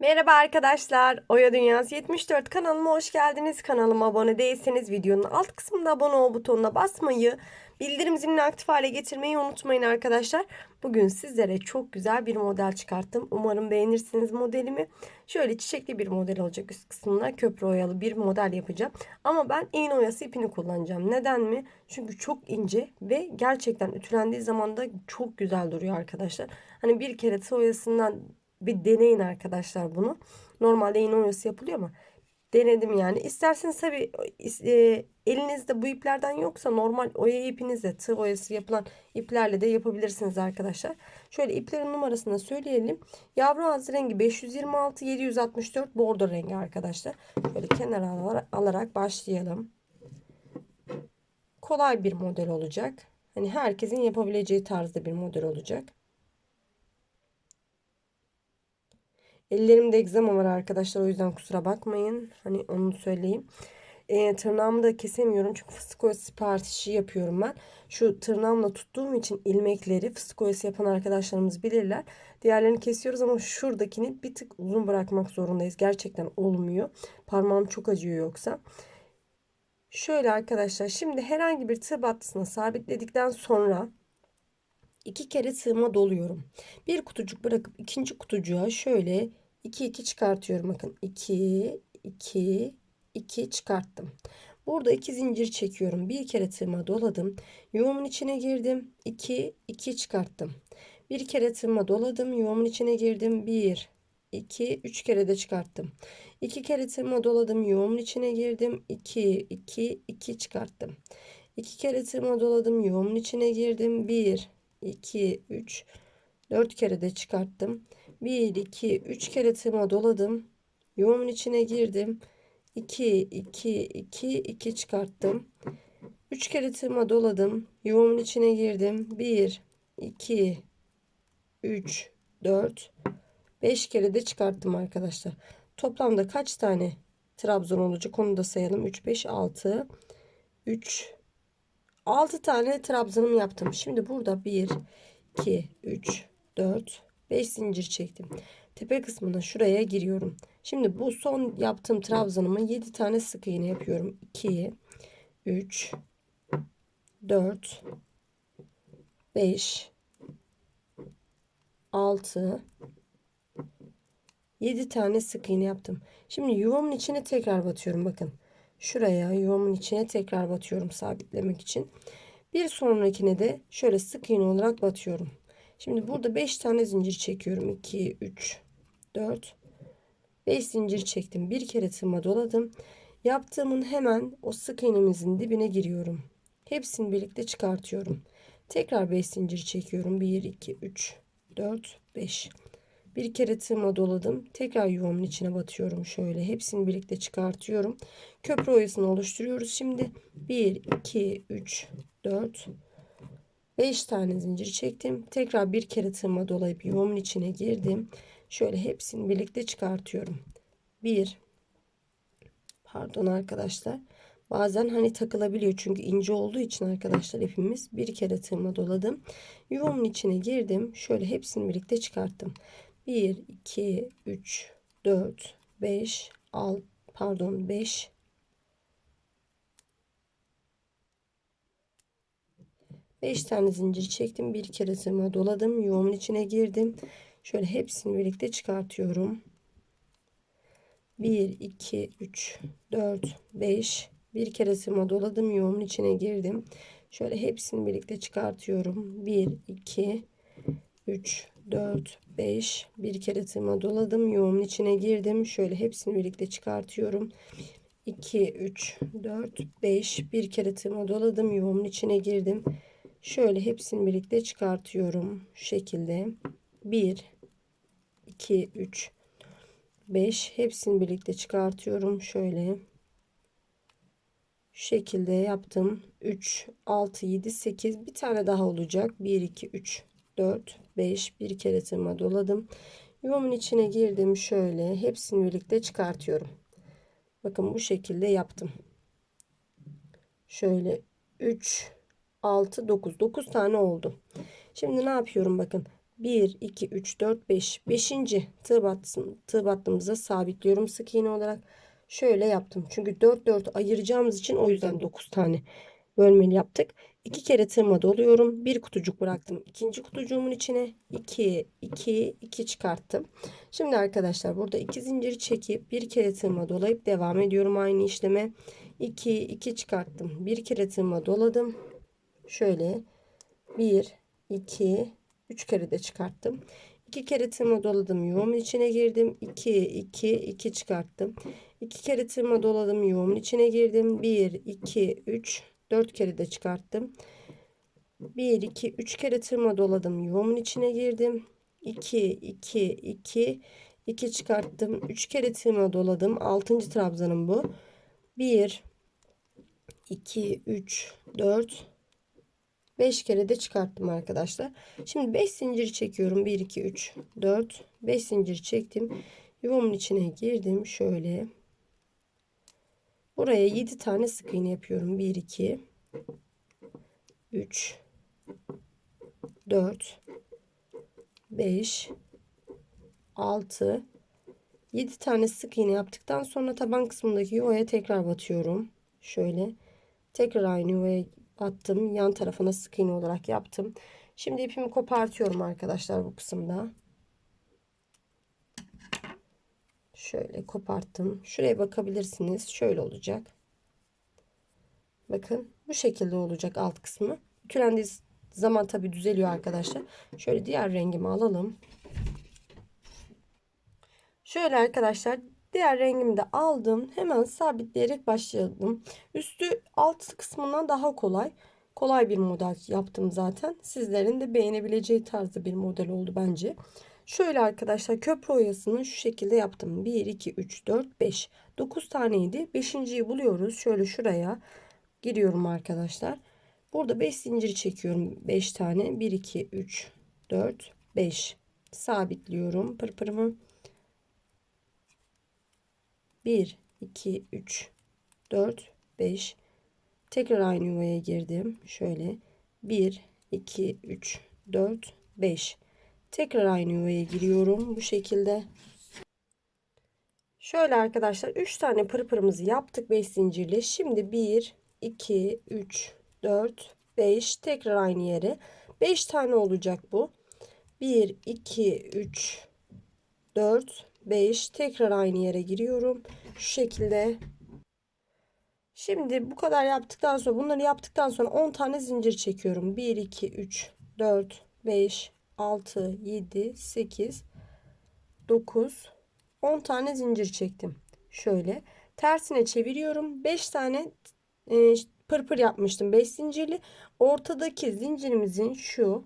Merhaba arkadaşlar. Oya Dünyası 74 kanalıma hoş geldiniz. Kanalıma abone değilseniz videonun alt kısmında abone ol butonuna basmayı, bildirim zilini aktif hale getirmeyi unutmayın arkadaşlar. Bugün sizlere çok güzel bir model çıkarttım. Umarım beğenirsiniz modelimi. Şöyle çiçekli bir model olacak üst kısmına köprü oyalı bir model yapacağım. Ama ben iğne oyası ipini kullanacağım. Neden mi? Çünkü çok ince ve gerçekten ütülendiği zaman da çok güzel duruyor arkadaşlar. Hani bir kere oyasından bir deneyin arkadaşlar bunu. Normalde iğne oyası yapılıyor ama denedim yani. İsterseniz tabi e, elinizde bu iplerden yoksa normal oya ipinizle tığ oyası yapılan iplerle de yapabilirsiniz arkadaşlar. Şöyle iplerin numarasını söyleyelim. Yavru ağzı rengi 526 764 bordo rengi arkadaşlar. Şöyle kenara alarak başlayalım. Kolay bir model olacak. Hani herkesin yapabileceği tarzda bir model olacak. Ellerimde egzama var arkadaşlar. O yüzden kusura bakmayın. Hani onu söyleyeyim. E, tırnağımı da kesemiyorum. Çünkü fıstık oyası siparişi yapıyorum ben. Şu tırnağımla tuttuğum için ilmekleri fıstık oyası yapan arkadaşlarımız bilirler. Diğerlerini kesiyoruz ama şuradakini bir tık uzun bırakmak zorundayız. Gerçekten olmuyor. Parmağım çok acıyor yoksa. Şöyle arkadaşlar şimdi herhangi bir tığ battısına sabitledikten sonra iki kere tığıma doluyorum. Bir kutucuk bırakıp ikinci kutucuğa şöyle 2 2 çıkartıyorum. Bakın 2 2 2 çıkarttım. Burada iki zincir çekiyorum. Bir kere tığıma doladım. Yuvamın içine girdim. 2 2 çıkarttım. Bir kere tığıma doladım. Yuvamın içine girdim. 1 2 3 kere de çıkarttım. 2 kere tığıma doladım. Yuvamın içine girdim. 2 2 2 çıkarttım. 2 kere tığıma doladım. Yuvamın içine girdim. 1 2 3 4 kere de çıkarttım. 1 2 3 kere tığıma doladım. Yuvamın içine girdim. 2 2 2 2 çıkarttım. 3 kere tığıma doladım. Yuvamın içine girdim. 1 2 3 4 5 kere de çıkarttım arkadaşlar. Toplamda kaç tane trabzan olacak onu da sayalım. 3 5 6 3 6 tane trabzanım yaptım. Şimdi burada 1 2 3 4 5 zincir çektim. Tepe kısmına şuraya giriyorum. Şimdi bu son yaptığım trabzanıma 7 tane sık iğne yapıyorum. 2 3 4 5 6 7 tane sık iğne yaptım. Şimdi yuvamın içine tekrar batıyorum bakın. Şuraya yuvamın içine tekrar batıyorum sabitlemek için. Bir sonrakine de şöyle sık iğne olarak batıyorum. Şimdi burada 5 tane zincir çekiyorum. 2, 3, 4, 5 zincir çektim. Bir kere tığıma doladım. Yaptığımın hemen o sık iğnemizin dibine giriyorum. Hepsini birlikte çıkartıyorum. Tekrar 5 zincir çekiyorum. 1, 2, 3, 4, 5. Bir kere tığıma doladım. Tekrar yuvamın içine batıyorum. Şöyle hepsini birlikte çıkartıyorum. Köprü oyasını oluşturuyoruz. Şimdi 1, 2, 3, 4, 5 tane zincir çektim. Tekrar bir kere tığıma dolayıp yuvamın içine girdim. Şöyle hepsini birlikte çıkartıyorum. 1 Pardon arkadaşlar. Bazen hani takılabiliyor çünkü ince olduğu için arkadaşlar ipimiz bir kere tığıma doladım. Yuvamın içine girdim. Şöyle hepsini birlikte çıkarttım. 1 2 3 4 5 6 pardon 5 5 tane zincir çektim. Bir kere tığıma doladım. Yuvamın içine girdim. Şöyle hepsini birlikte çıkartıyorum. 1 2 3 4 5 bir kere tığıma doladım. Yuvamın içine girdim. Şöyle hepsini birlikte çıkartıyorum. 1 2 3 4 5 bir kere tığıma doladım. Yuvamın içine girdim. Şöyle hepsini birlikte çıkartıyorum. 2 3 4 5 bir kere tığıma doladım. Yuvamın içine girdim. Şöyle hepsini birlikte çıkartıyorum. Şu şekilde. 1, 2, 3, 5. Hepsini birlikte çıkartıyorum. Şöyle. Şu şekilde yaptım. 3, 6, 7, 8. Bir tane daha olacak. 1, 2, 3, 4, 5. Bir kere tırma doladım. Yuvamın içine girdim. Şöyle. Hepsini birlikte çıkartıyorum. Bakın bu şekilde yaptım. Şöyle 3, 6, 9. 9 tane oldu. Şimdi ne yapıyorum bakın. 1, 2, 3, 4, 5. 5. tığ, battım, tığ battığımıza sabitliyorum sık iğne olarak. Şöyle yaptım. Çünkü 4, 4 ayıracağımız için o yüzden 9 tane bölmeli yaptık. 2 kere tığıma doluyorum. Bir kutucuk bıraktım. İkinci kutucuğumun içine 2, 2, 2 çıkarttım. Şimdi arkadaşlar burada 2 zincir çekip bir kere tığıma dolayıp devam ediyorum aynı işleme. 2, 2 çıkarttım. Bir kere tığıma doladım. Şöyle 1, 2, 3 kere de çıkarttım. 2 kere tığıma doladım. Yuvamın içine girdim. 2, 2, 2 çıkarttım. 2 kere tığıma doladım. Yuvamın içine girdim. 1, 2, 3, 4 kere de çıkarttım. 1, 2, 3 kere tığıma doladım. Yuvamın içine girdim. 2, 2, 2, 2 çıkarttım. 3 kere tığıma doladım. 6. trabzanım bu. 1, 2, 3, 4, 5 kere de çıkarttım arkadaşlar. Şimdi 5 zincir çekiyorum. 1, 2, 3, 4, 5 zincir çektim. Yuvamın içine girdim. Şöyle. Buraya 7 tane sık iğne yapıyorum. 1, 2, 3, 4, 5, 6, 7 tane sık iğne yaptıktan sonra taban kısmındaki yuvaya tekrar batıyorum. Şöyle. Tekrar aynı yuvaya attım. Yan tarafına sık iğne olarak yaptım. Şimdi ipimi kopartıyorum arkadaşlar bu kısımda. Şöyle koparttım. Şuraya bakabilirsiniz. Şöyle olacak. Bakın bu şekilde olacak alt kısmı. Ütülendiği zaman tabi düzeliyor arkadaşlar. Şöyle diğer rengimi alalım. Şöyle arkadaşlar diğer rengimi de aldım. Hemen sabitleyerek başladım. Üstü alt kısmından daha kolay. Kolay bir model yaptım zaten. Sizlerin de beğenebileceği tarzda bir model oldu bence. Şöyle arkadaşlar köprü oyasını şu şekilde yaptım. 1, 2, 3, 4, 5. 9 taneydi. 5.yi buluyoruz. Şöyle şuraya giriyorum arkadaşlar. Burada 5 zincir çekiyorum. 5 tane. 1, 2, 3, 4, 5. Sabitliyorum pırpırımı. 1, 2, 3, 4, 5. Tekrar aynı yuvaya girdim. Şöyle 1, 2, 3, 4, 5. Tekrar aynı yuvaya giriyorum. Bu şekilde. Şöyle arkadaşlar 3 tane pırpırımızı yaptık 5 zincirli. Şimdi 1, 2, 3, 4, 5. Tekrar aynı yere. 5 tane olacak bu. 1, 2, 3, 4, 5. Tekrar aynı yere giriyorum. Şu şekilde. Şimdi bu kadar yaptıktan sonra bunları yaptıktan sonra 10 tane zincir çekiyorum. 1, 2, 3, 4, 5, 6, 7, 8, 9, 10 tane zincir çektim. Şöyle tersine çeviriyorum. 5 tane e, pırpır yapmıştım. 5 zincirli. Ortadaki zincirimizin şu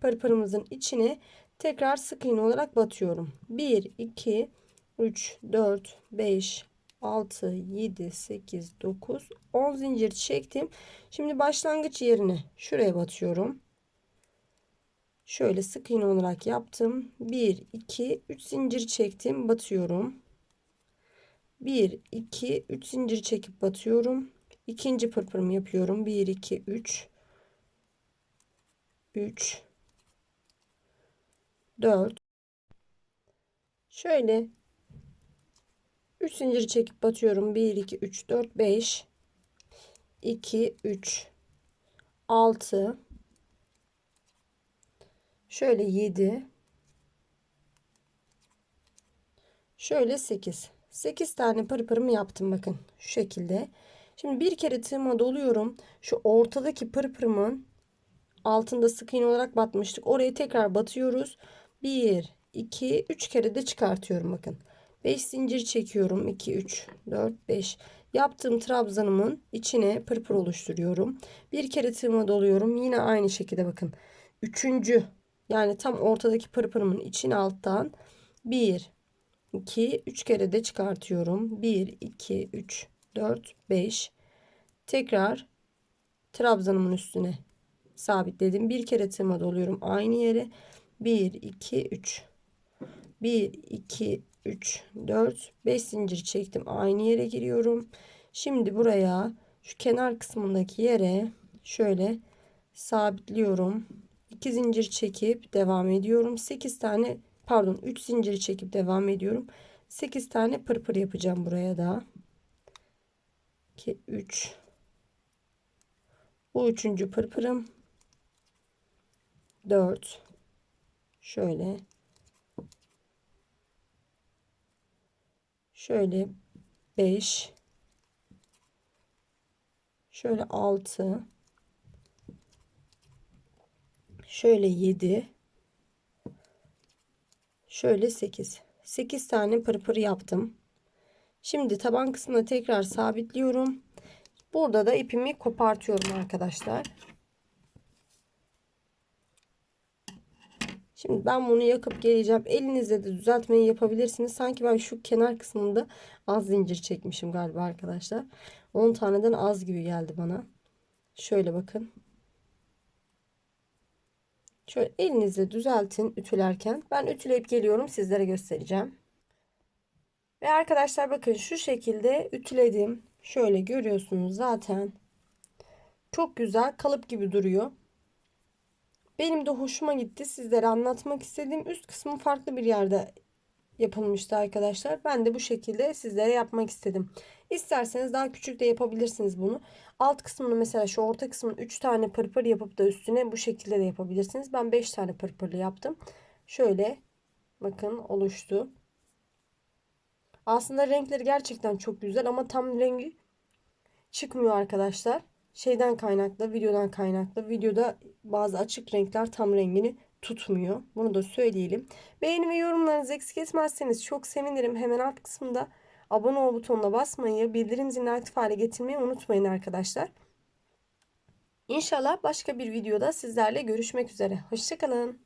pırpırımızın içine tekrar sık iğne olarak batıyorum. 1, 2, 3, 4, 5, 6, 7, 8, 9, 10 zincir çektim. Şimdi başlangıç yerine şuraya batıyorum. Şöyle sık iğne olarak yaptım. 1, 2, 3 zincir çektim. Batıyorum. 1, 2, 3 zincir çekip batıyorum. İkinci pırpırımı yapıyorum. 1, 2, 3, 3, 4. Şöyle 3 zincir çekip batıyorum. 1, 2, 3, 4, 5, 2, 3, 6, Şöyle 7. Şöyle 8. 8 tane pırpırımı yaptım bakın. Şu şekilde. Şimdi bir kere tığıma doluyorum. Şu ortadaki pırpırımın altında sık iğne olarak batmıştık. Oraya tekrar batıyoruz. 1, 2, 3 kere de çıkartıyorum bakın. 5 zincir çekiyorum. 2, 3, 4, 5. Yaptığım trabzanımın içine pırpır oluşturuyorum. Bir kere tığıma doluyorum. Yine aynı şekilde bakın. Üçüncü yani tam ortadaki pırpırımın için alttan 1, 2, 3 kere de çıkartıyorum. 1, 2, 3, 4, 5. Tekrar trabzanımın üstüne sabitledim. Bir kere tığıma doluyorum aynı yere. 1, 2, 3. 1, 2, 3, 4, 5 zincir çektim. Aynı yere giriyorum. Şimdi buraya şu kenar kısmındaki yere şöyle sabitliyorum. 2 zincir çekip devam ediyorum. 8 tane pardon 3 zincir çekip devam ediyorum. 8 tane pırpır yapacağım buraya da. 2 3 Bu üçüncü pırpırım. 4 şöyle. Şöyle 5 şöyle 6 şöyle 7 şöyle 8 8 tane pırpır yaptım. Şimdi taban kısmına tekrar sabitliyorum. Burada da ipimi kopartıyorum arkadaşlar Şimdi ben bunu yakıp geleceğim. Elinizle de düzeltmeyi yapabilirsiniz. Sanki ben şu kenar kısmında az zincir çekmişim galiba arkadaşlar. 10 taneden az gibi geldi bana. Şöyle bakın. Şöyle elinizle düzeltin ütülerken. Ben ütüleyip geliyorum sizlere göstereceğim. Ve arkadaşlar bakın şu şekilde ütüledim. Şöyle görüyorsunuz zaten. Çok güzel kalıp gibi duruyor. Benim de hoşuma gitti. Sizlere anlatmak istediğim üst kısmı farklı bir yerde yapılmıştı arkadaşlar. Ben de bu şekilde sizlere yapmak istedim. İsterseniz daha küçük de yapabilirsiniz bunu. Alt kısmını mesela şu orta kısmını 3 tane pırpır yapıp da üstüne bu şekilde de yapabilirsiniz. Ben 5 tane pırpırlı yaptım. Şöyle bakın oluştu. Aslında renkleri gerçekten çok güzel ama tam rengi çıkmıyor arkadaşlar şeyden kaynaklı, videodan kaynaklı. Videoda bazı açık renkler tam rengini tutmuyor. Bunu da söyleyelim. Beğeni ve yorumlarınızı eksik etmezseniz çok sevinirim. Hemen alt kısmında abone ol butonuna basmayı, bildirim zilini aktif hale getirmeyi unutmayın arkadaşlar. İnşallah başka bir videoda sizlerle görüşmek üzere. Hoşçakalın.